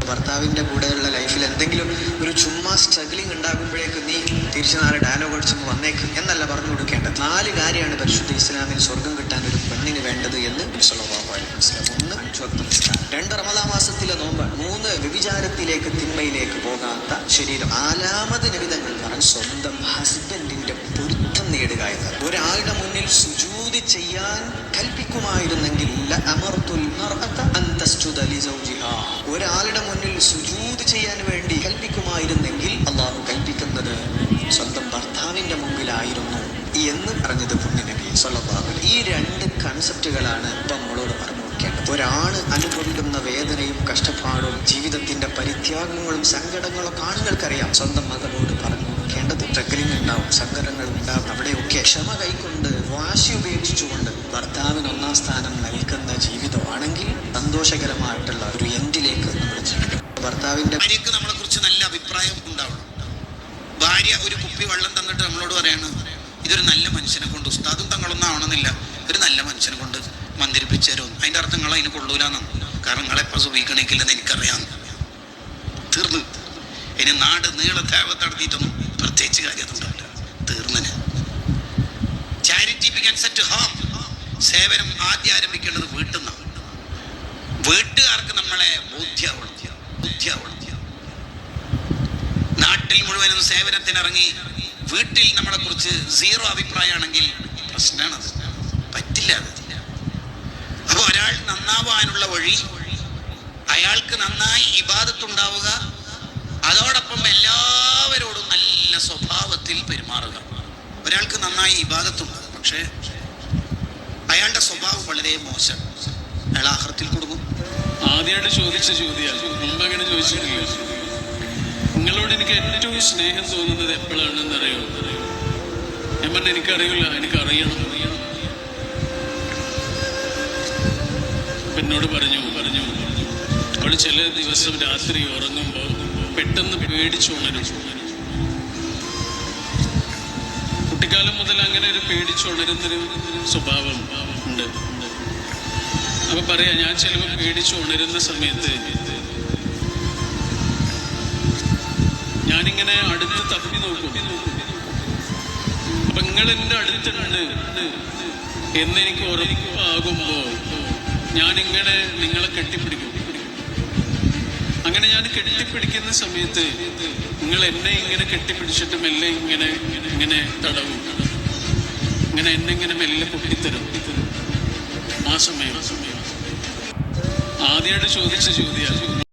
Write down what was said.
ഭർത്താവിന്റെ കൂടെയുള്ള ലൈഫിൽ എന്തെങ്കിലും ഒരു ചുമ്മാ സ്ട്രഗ്ലിംഗ് ഉണ്ടാകുമ്പോഴേക്കും നീ തിരിച്ചു നാളെ ഡയലോഗ് അടിച്ചൊന്ന് വന്നേക്ക് എന്നല്ല പറഞ്ഞു കൊടുക്കേണ്ടത് നാല് കാര്യമാണ് പരിശുദ്ധ ഇസ്ലാമിൽ സ്വർഗം കിട്ടാൻ ഒരു പെണ്ണിന് വേണ്ടത് എന്ന്. ഒന്ന് രണ്ട് റമദാ മാസത്തിലെ നോമ്പ് മൂന്ന് വ്യഭിചാരത്തിലേക്ക് തിന്മയിലേക്ക് പോകാത്ത ശരീരം നാലാമത് നിമിതങ്ങൾ പറഞ്ഞ് സ്വന്തം ഹസ്ബൻഡിന്റെ പൊരുത്തം നേടുക എന്നത് ഒരാളുടെ മുന്നിൽ സുജൂതി ചെയ്യാൻ കൽപ്പിക്കുമായിരുന്നെങ്കിൽ. ഒരാളുടെ ചെയ്യാൻ വേണ്ടി കൽപ്പിക്കുമായിരുന്നെങ്കിൽ അള്ളാഹു കൽപ്പിക്കുന്നത് സ്വന്തം ഭർത്താവിന്റെ മുമ്പിലായിരുന്നു എന്ന് പറഞ്ഞത് പുണ്യനബി സല്ലല്ലാഹു ഈ രണ്ട് കൺസെപ്റ്റുകളാണ് ഇപ്പം നമ്മളോട് പറഞ്ഞു നോക്കേണ്ടത് ഒരാൾ അനുഭവിക്കുന്ന വേദനയും കഷ്ടപ്പാടും ജീവിതത്തിന്റെ പരിത്യാഗങ്ങളും സങ്കടങ്ങളും ആണുങ്ങൾക്കറിയാം. സ്വന്തം മകളോട് പറഞ്ഞു നോക്കേണ്ടത് പ്രക്രിയ ഉണ്ടാവും സങ്കടങ്ങൾ ഉണ്ടാവും. അവിടെയൊക്കെ ക്ഷമ കൈക്കൊണ്ട് വാശി ഉപേക്ഷിച്ചുകൊണ്ട് ഭർത്താവിന് ഒന്നാം സ്ഥാനം നൽകുന്ന ജീവിതമാണെങ്കിൽ സന്തോഷകരമായിട്ടുള്ള ഒരു ജീവിതം ഭർത്താവിന്റെ ഭാര്യക്ക് നമ്മളെ കുറിച്ച് നല്ല അഭിപ്രായം ഉണ്ടാവുള്ളൂ ഭാര്യ ഒരു കുപ്പി വെള്ളം തന്നിട്ട് നമ്മളോട് പറയാണ് ഇതൊരു നല്ല മനുഷ്യനെ കൊണ്ട് ഉസ്താദും തങ്ങളൊന്നും ആവണമെന്നില്ല. ഒരു നല്ല മനുഷ്യനെ കൊണ്ട് മന്ദിരിപ്പിച്ചു തരും. അതിന്റെ അർത്ഥം നിങ്ങൾ അതിന് കൊള്ളൂലെന്നാണ് കാരണം നിങ്ങളെ സുഖിക്കണേക്കില്ലെന്ന് എനിക്കറിയാം. തീർന്നു. ഇനി നാട് നീള തേവത്ത് നടത്തിയിട്ടൊന്നും പ്രത്യേകിച്ച് കാര്യമൊന്നും ഉണ്ടാവില്ല തീർന്നിന് ചാരിറ്റി ബിഗൻസ് സെറ്റ് ഹോം സേവനം ആദ്യം ആരംഭിക്കേണ്ടത് വീട്ടിൽ നിന്നാണ്. വീട്ടുകാർക്ക് നമ്മളെ സേവനത്തിനിറങ്ങി വീട്ടിൽ നമ്മളെ കുറിച്ച് സീറോ അഭിപ്രായമാണെങ്കിൽ പ്രശ്നമാണ് പറ്റില്ല അത്. അപ്പൊ ഒരാൾ നന്നാവാനുള്ള വഴി അയാൾക്ക് നന്നായി ഇബാദത്തുണ്ടാവുക അതോടൊപ്പം എല്ലാവരോടും നല്ല സ്വഭാവത്തിൽ പെരുമാറുക. ഒരാൾക്ക് നന്നായി ഇബാദത്തുണ്ടാകും പക്ഷേ അയാളുടെ സ്വഭാവം വളരെ മോശം. അയാൾ ആഹ്റത്തിൽ കൊടുക്കും. ആദ്യമായിട്ട് ചോദിച്ച ചോദ്യം അങ്ങനെ ചോദിച്ചിട്ടില്ല. നിങ്ങളോട് എനിക്ക് ഏറ്റവും സ്നേഹം തോന്നുന്നത് എപ്പോഴാണെന്ന് അറിയോ ഞാൻ പറഞ്ഞ എനിക്കറിയില്ല എനിക്കറിയണം. അറിയണം എന്നോട് പറഞ്ഞു പറഞ്ഞു അവൾ ചില ദിവസം രാത്രി ഉറങ്ങുമ്പോൾ പെട്ടെന്ന് പേടിച്ചുണരും കുട്ടിക്കാലം മുതൽ അങ്ങനെ ഒരു പേടിച്ചുണരുന്നൊരു സ്വഭാവം ഉണ്ട്. അപ്പൊ പറയാ ഞാൻ ചിലപ്പോൾ പേടിച്ചുണരുന്ന സമയത്ത് ഞാനിങ്ങനെ അടുത്ത് തപ്പി നോക്കും. അപ്പൊ നിങ്ങൾ എന്റെ അടുത്തുണ്ട് എന്നെനിക്ക് ഉറപ്പാകുമ്പോ ഞാനിങ്ങനെ നിങ്ങളെ കെട്ടിപ്പിടിക്കും. അങ്ങനെ ഞാൻ കെട്ടിപ്പിടിക്കുന്ന സമയത്ത് നിങ്ങൾ എന്നെ ഇങ്ങനെ കെട്ടിപ്പിടിച്ചിട്ട് മെല്ലെ ഇങ്ങനെ ഇങ്ങനെ തടവും. ഇങ്ങനെ എന്നെ ഇങ്ങനെ മെല്ലെ പൊട്ടിത്തരും. ആ സമയം. ആദ്യമായിട്ട് ചോദിച്ച ചോദ്യം